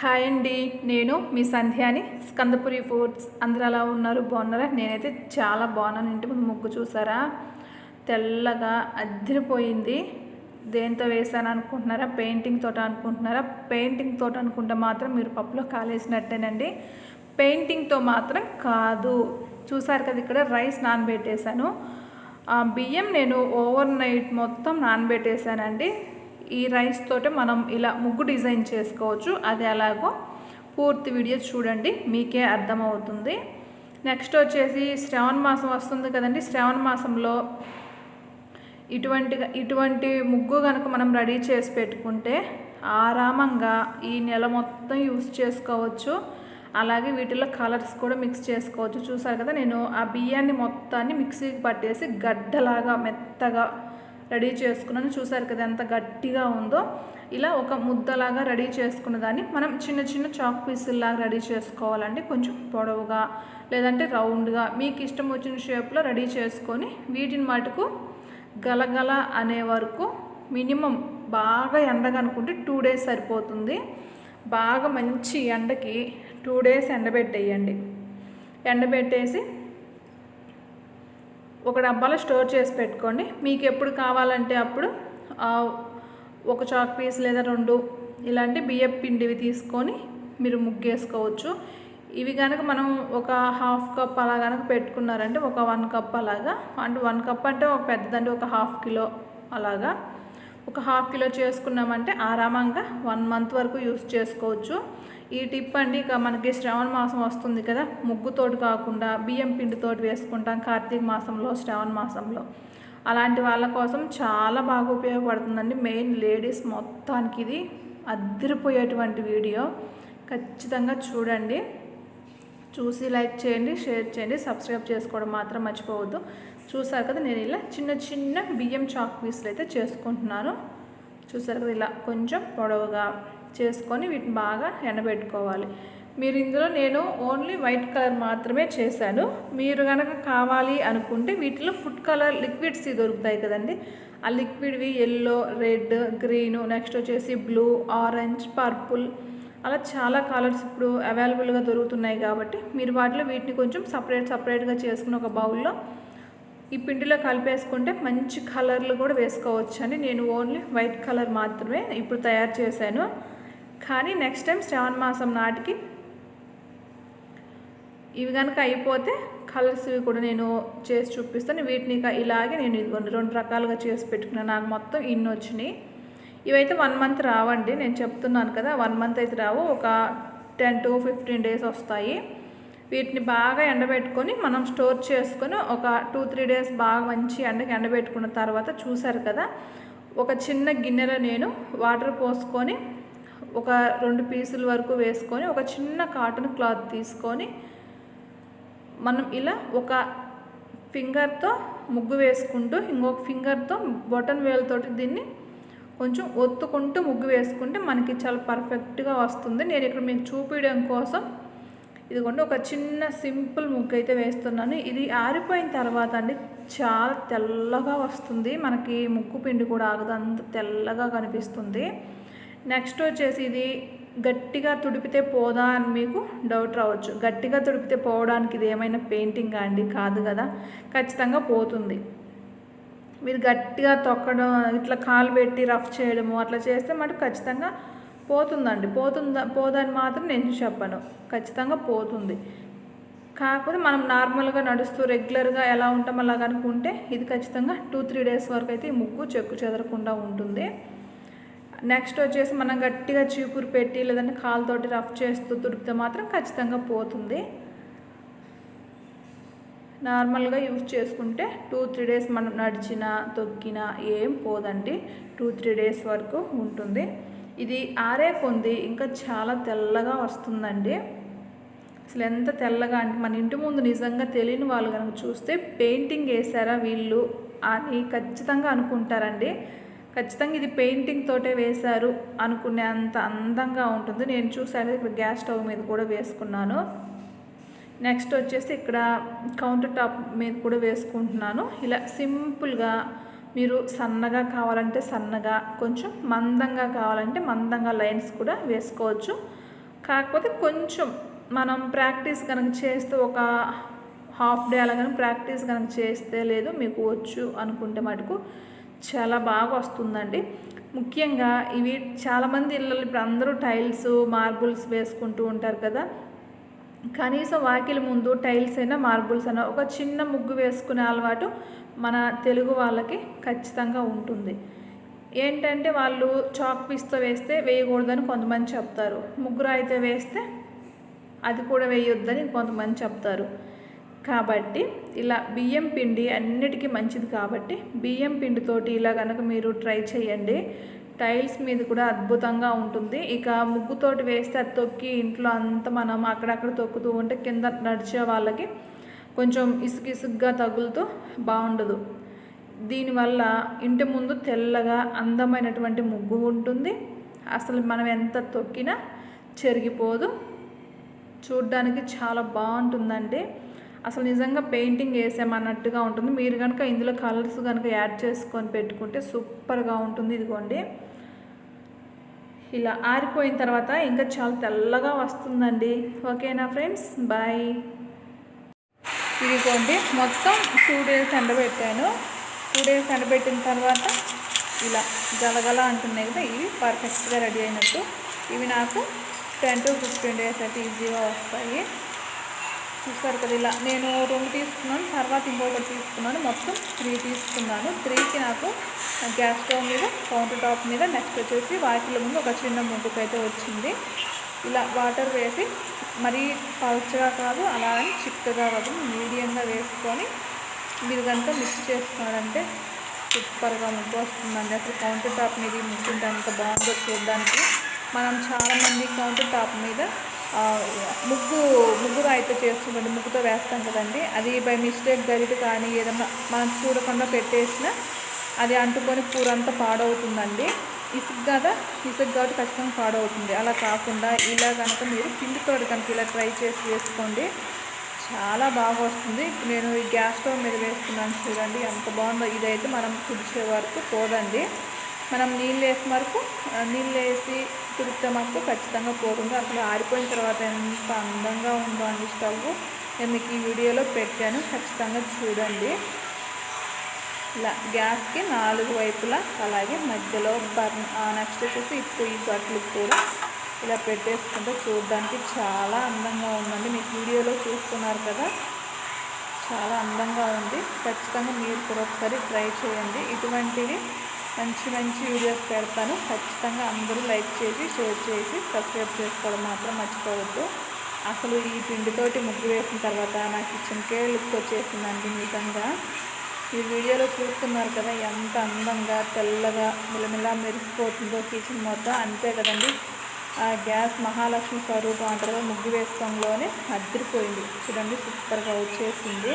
Hi అండి. నేను మీ సంధ్యాని. స్కందపురి foods. అందరూ ఎలా ఉన్నారు? బాగున్నారా? నేనైతే చాలా బాగున్నాను. ఇంటి ముందు ముగ్గు చూసారా? తెల్లగా అద్దరిపోయింది. దేంతో వేసాను అనుకుంటున్నారా? పెయింటింగ్ తోట అనుకుంటున్నారా? పెయింటింగ్ తోట అనుకుంటే మాత్రం మీరు పప్పులో కాలేసినట్టేనండి. పెయింటింగ్తో మాత్రం కాదు. చూసారు కదా ఇక్కడ రైస్ నానబెట్టేశాను. ఆ బియ్యం నేను ఓవర్ నైట్ మొత్తం నానబెట్టేశానండి. ఈ రైస్ తోటి మనం ఇలా ముగ్గు డిజైన్ చేసుకోవచ్చు. అది ఎలాగో పూర్తి వీడియో చూడండి మీకే అర్థమవుతుంది. నెక్స్ట్ వచ్చేసి శ్రావణ మాసం వస్తుంది కదండి. శ్రావణ మాసంలో ఇటువంటి ఇటువంటి ముగ్గు కనుక మనం రెడీ చేసి పెట్టుకుంటే ఆరామంగా ఈ నెల మొత్తం యూస్ చేసుకోవచ్చు. అలాగే వీటిలో కలర్స్ కూడా మిక్స్ చేసుకోవచ్చు. చూసారు కదా నేను ఆ బియ్యాన్ని మొత్తాన్ని మిక్సీకి పట్టేసి గడ్డలాగా మెత్తగా రెడీ చేసుకున్నాను. చూసారు కదా ఎంత గట్టిగా ఉందో. ఇలా ఒక ముద్దలాగా రెడీ చేసుకున్న దాన్ని మనం చిన్న చిన్న చాక్ పీసుల్లాగా రెడీ చేసుకోవాలండి. కొంచెం పొడవుగా లేదంటే రౌండ్గా మీకు ఇష్టం వచ్చిన షేప్లో రెడీ చేసుకొని వీటిని మటుకు గలగల అనే వరకు మినిమం బాగా ఎండగనుకుంటే టూ డేస్ సరిపోతుంది. బాగా మంచి ఎండకి టూ డేస్ ఎండబెట్టేయండి. ఎండబెట్టేసి ఒక డబ్బాలో స్టోర్ చేసి పెట్టుకోండి. మీకు ఎప్పుడు కావాలంటే అప్పుడు ఒక చాక్ పీస్ లేదా రెండు ఇలాంటి బియ్యం పిండివి తీసుకొని మీరు ముగ్గేసుకోవచ్చు. ఇవి కనుక మనం ఒక హాఫ్ కప్ అలా కనుక పెట్టుకున్నారంటే ఒక వన్ కప్ అలాగా. అంటే వన్ కప్ అంటే ఒక పెద్దదండి ఒక హాఫ్ కిలో అలాగా. ఒక హాఫ్ కిలో చేసుకున్నామంటే ఆరామంగా వన్ మంత్ వరకు యూస్ చేసుకోవచ్చు. ఈ టిప్ అండి. ఇక మనకి శ్రావణ మాసం వస్తుంది కదా. ముగ్గుతోటి కాకుండా బియ్యం పిండితోటి వేసుకుంటాం కార్తీక మాసంలో శ్రావణ మాసంలో. అలాంటి వాళ్ళ కోసం చాలా బాగా ఉపయోగపడుతుందండి. మెయిన్ లేడీస్ మొత్తానికి ఇది అద్దరిపోయేటువంటి వీడియో. ఖచ్చితంగా చూడండి. చూసి లైక్ చేయండి షేర్ చేయండి సబ్స్క్రైబ్ చేసుకోవడం మాత్రం మర్చిపోవద్దు. చూసారు కదా నేను ఇలా చిన్న చిన్న బియ్యం చాక్ పీసులు అయితే చేసుకుంటున్నాను. చూసారు కదా ఇలా కొంచెం పొడవుగా. చేసుకొని వీటిని బాగా ఎండబెట్టుకోవాలి. మీరు ఇందులో నేను ఓన్లీ వైట్ కలర్ మాత్రమే చేశాను. మీరు కనుక కావాలి అనుకుంటే వీటిలో ఫుడ్ కలర్ లిక్విడ్స్ దొరుకుతాయి కదండి. ఆ లిక్విడ్వి ఎల్లో రెడ్ గ్రీన్ నెక్స్ట్ వచ్చేసి బ్లూ ఆరెంజ్ పర్పుల్ అలా చాలా కలర్స్ ఇప్పుడు అవైలబుల్గా దొరుకుతున్నాయి కాబట్టి మీరు వాటిలో వీటిని కొంచెం సపరేట్ సపరేట్గా చేసుకుని ఒక బౌల్లో ఈ పిండిలో కలిపేసుకుంటే మంచి కలర్లు కూడా వేసుకోవచ్చు అని నేను ఓన్లీ వైట్ కలర్ మాత్రమే ఇప్పుడు తయారు చేశాను. కానీ నెక్స్ట్ టైం శ్రావణ మాసం నాటికి ఇవి కనుక అయిపోతే కలర్స్ ఇవి కూడా నేను చేసి చూపిస్తాను. వీటిని ఇలాగే నేను ఇదిగోండి రెండు రకాలుగా చేసి పెట్టుకున్నాను. నాకు మొత్తం ఇన్ని వచ్చినాయి. ఇవైతే వన్ మంత్ రావండి. నేను చెప్తున్నాను కదా వన్ మంత్ అయితే రావు. ఒక టెన్ టు ఫిఫ్టీన్ డేస్ వస్తాయి. వీటిని బాగా ఎండబెట్టుకొని మనం స్టోర్ చేసుకొని ఒక టూ త్రీ డేస్ బాగా మంచి ఎండకి ఎండబెట్టుకున్న తర్వాత చూసారు కదా ఒక చిన్న గిన్నెలో నేను వాటర్ పోసుకొని ఒక రెండు పీసుల వరకు వేసుకొని ఒక చిన్న కాటన్ క్లాత్ తీసుకొని మనం ఇలా ఒక ఫింగర్తో ముగ్గు వేసుకుంటూ ఇంకొక ఫింగర్తో బొటన్ వేలతోటి దీన్ని కొంచెం ఒత్తుకుంటూ ముగ్గు వేసుకుంటే మనకి చాలా పర్ఫెక్ట్గా వస్తుంది. నేను ఇక్కడ మీకు చూపించడం కోసం ఇదిగోండి ఒక చిన్న సింపుల్ ముగ్గు అయితే వేస్తున్నాను. ఇది ఆరిపోయిన తర్వాత అండి చాలా తెల్లగా వస్తుంది. మనకి ముగ్గు పిండి కూడా ఆగదు అంత తెల్లగా కనిపిస్తుంది. నెక్స్ట్ వచ్చేసి ఇది గట్టిగా తుడిపితే పోదా అని మీకు డౌట్ రావచ్చు. గట్టిగా తుడిపితే పోవడానికి ఇది ఏమైనా పెయింటింగ్ అండి? కాదు కదా. ఖచ్చితంగా పోతుంది. మీరు గట్టిగా తొక్కడం ఇట్లా కాలు పెట్టి రఫ్ చేయడము అట్లా చేస్తే మటుకు ఖచ్చితంగా పోతుందండి. పోతుందా పోదని మాత్రం నేను చెప్పను. ఖచ్చితంగా పోతుంది. కాకపోతే మనం నార్మల్గా నడుస్తూ రెగ్యులర్గా ఎలా ఉంటాం అలా అనుకుంటే ఇది ఖచ్చితంగా టూ త్రీ డేస్ వరకు అయితే ఈ ముగ్గు చెక్కు చెదరకుండా ఉంటుంది. నెక్స్ట్ వచ్చేసి మనం గట్టిగా చీపురు పెట్టి లేదంటే కాలుతోటి రఫ్ చేస్తూ తుడిపితే మాత్రం ఖచ్చితంగా పోతుంది. నార్మల్గా యూజ్ చేసుకుంటే టూ త్రీ డేస్ మనం నడిచినా తొక్కినా ఏం పోదండి. టూ త్రీ డేస్ వరకు ఉంటుంది. ఇది ఆరే కొంది ఇంకా చాలా తెల్లగా వస్తుందండి. అసలు ఎంత తెల్లగా అంటే మన ఇంటి ముందు నిజంగా తెలియని వాళ్ళు కనుక చూస్తే పెయింటింగ్ వేసారా వీళ్ళు అని ఖచ్చితంగా అనుకుంటారండి. ఖచ్చితంగా ఇది పెయింటింగ్ తోటే వేశారు అనుకునే అంత అందంగా ఉంటుంది. నేను చూసాను ఇప్పుడు గ్యాస్ స్టవ్ మీద కూడా వేసుకున్నాను. నెక్స్ట్ వచ్చేసి ఇక్కడ కౌంటర్ టాప్ మీద కూడా వేసుకుంటున్నాను. ఇలా సింపుల్గా మీరు సన్నగా కావాలంటే సన్నగా కొంచెం మందంగా కావాలంటే మందంగా లైన్స్ కూడా వేసుకోవచ్చు. కాకపోతే కొంచెం మనం ప్రాక్టీస్ కనుక చేస్తే ఒక హాఫ్ డే అలా కనుక ప్రాక్టీస్ కనుక చేస్తే లేదు మీకు వచ్చు అనుకుంటే మటుకు చాలా బాగా వస్తుందండి. ముఖ్యంగా ఇవి చాలామంది ఇళ్ళలో ఇప్పుడు అందరూ టైల్స్ మార్బుల్స్ వేసుకుంటూ ఉంటారు కదా. కనీసం వాకిలి ముందు టైల్స్ అయినా మార్బుల్స్ అయినా ఒక చిన్న ముగ్గు వేసుకునే అలవాటు మన తెలుగు వాళ్ళకి ఖచ్చితంగా ఉంటుంది. ఏంటంటే వాళ్ళు చాక్ పీస్తో వేస్తే వేయకూడదని కొంతమంది చెప్తారు. ముగ్గురు అయితే వేస్తే అది కూడా వేయొద్దని కొంతమంది చెప్తారు. కాబట్టి ఇలా బియ్యం పిండి అన్నిటికీ మంచిది కాబట్టి బియ్యం పిండితోటి ఇలా కనుక మీరు ట్రై చేయండి. టైల్స్ మీద కూడా అద్భుతంగా ఉంటుంది. ఇక ముగ్గుతోటి వేస్తే అది తొక్కి ఇంట్లో అంతా మనం అక్కడక్కడ తొక్కుతూ ఉంటే కింద నడిచే వాళ్ళకి కొంచెం ఇసుకిసుగ్గా తగులుతూ బాగుండదు. దీనివల్ల ఇంటి ముందు తెల్లగా అందమైనటువంటి ముగ్గు ఉంటుంది. అసలు మనం ఎంత తొక్కినా చెరిగిపోదు. చూడ్డానికి చాలా బాగుంటుందండి. అసలు నిజంగా పెయింటింగ్ వేసామన్నట్టుగా ఉంటుంది. మీరు కనుక ఇందులో కలర్స్ కనుక యాడ్ చేసుకొని పెట్టుకుంటే సూపర్గా ఉంటుంది. ఇదిగోండి. ఇలా ఆరిపోయిన తర్వాత ఇంకా చాలా తెల్లగా వస్తుందండి. ఓకేనా ఫ్రెండ్స్? బాయ్. ఇదిగోండి. మొత్తం టూ డేస్ ఎండబెట్టాను. టూ డేస్ ఎండబెట్టిన తర్వాత ఇలా గలగల అంటున్నాయి కదా ఇవి పర్ఫెక్ట్గా రెడీ అయినట్టు. ఇవి నాకు టెన్ టు ఫిఫ్టీన్ డేస్ అయితే ఈజీగా వస్తాయి. చూస్తారు కదా ఇలా. నేను రెండు తీసుకున్నాను తర్వాత ఇంకొకటి తీసుకున్నాను. మొత్తం త్రీ తీసుకున్నాను. త్రీకి నాకు గ్యాస్ స్టవ్ మీద కౌంటర్ టాప్ మీద నెక్స్ట్ వచ్చేసి వాకిల ముందు ఒక చిన్న ముందుకు అయితే వచ్చింది. ఇలా వాటర్ వేసి మరీ పల్చగా కాదు అలా అని చిక్కగా కాదు మీడియంగా వేసుకొని మీరు కనుక మిక్స్ చేసుకున్నారంటే సూపర్గా ముగ్గు వస్తుందండి అసలు కౌంటర్ టాప్ మీద ముగ్గుంటే అంత బాగుందో చూడడానికి. మనం చాలామంది కౌంటర్ టాప్ మీద ముగ్గు ముగ్గుగా అయితే చేస్తుంటుంది ముగ్గుతో వేస్తాం కదండి. అది బై మిస్టేక్ గరిట కానీ ఏదన్నా మనం చూడకుండా పెట్టేసినా అది అంటుకొని కూర అంతా పాడవుతుందండి. ఇసుక కదా ఇసుక కాబట్టి ఖచ్చితంగా పాడవుతుంది. అలా కాకుండా ఇలా కనుక మీరు పిండితో కనుక ఇలా ట్రై చేసి వేసుకోండి. చాలా బాగా వస్తుంది. ఇప్పుడు నేను ఈ గ్యాస్ స్టవ్ మీద వేస్తున్నాను చూడండి ఎంత బాగుందో. ఇదైతే మనం తుడిచే వరకు పోదండి. మనం నీళ్ళు వేసే వరకు నీళ్ళు వేసి తుడితే మాకు ఖచ్చితంగా పోతుంది అసలు ఆరిపోయిన తర్వాత ఎంత అందంగా ఉందో అండి స్టవ్. నేను మీకు ఈ వీడియోలో పెట్టాను. ఖచ్చితంగా చూడండి. ఇలా గ్యాస్కి నాలుగు వైపులా అలాగే మధ్యలో బర్న్ నెక్స్ట్ వచ్చేసి ఈ బట్టలు కూడా ఇలా పెట్టేసుకుంటే చూడడానికి చాలా అందంగా ఉందండి. మీకు వీడియోలో చూస్తున్నారు కదా. చాలా అందంగా ఉంది. ఖచ్చితంగా మీరు కూడా ఒకసారి ట్రై చేయండి. ఇటువంటివి మంచి మంచి వీడియోస్ పెడతాను. ఖచ్చితంగా అందరూ లైక్ చేసి షేర్ చేసి సబ్స్క్రైబ్ చేసుకోవడం మాత్రం మర్చిపోవద్దు. అసలు ఈ పిండితోటి ముగ్గు వేసిన తర్వాత నా కిచెన్కే లుక్ వచ్చేసిందండి నిజంగా. ఈ వీడియోలో చూస్తున్నారు కదా ఎంత అందంగా తెల్లగా మిలమిలా మెరిసిపోతుందో కిచెన్ మొత్తం. అంతే కదండి. ఆ గ్యాస్ మహాలక్ష్మి స్వరూపం అంటారు ముగ్గు వేసుకోవడంలోనే అద్దరిపోయింది. చూడండి సూపర్గా వచ్చేసింది.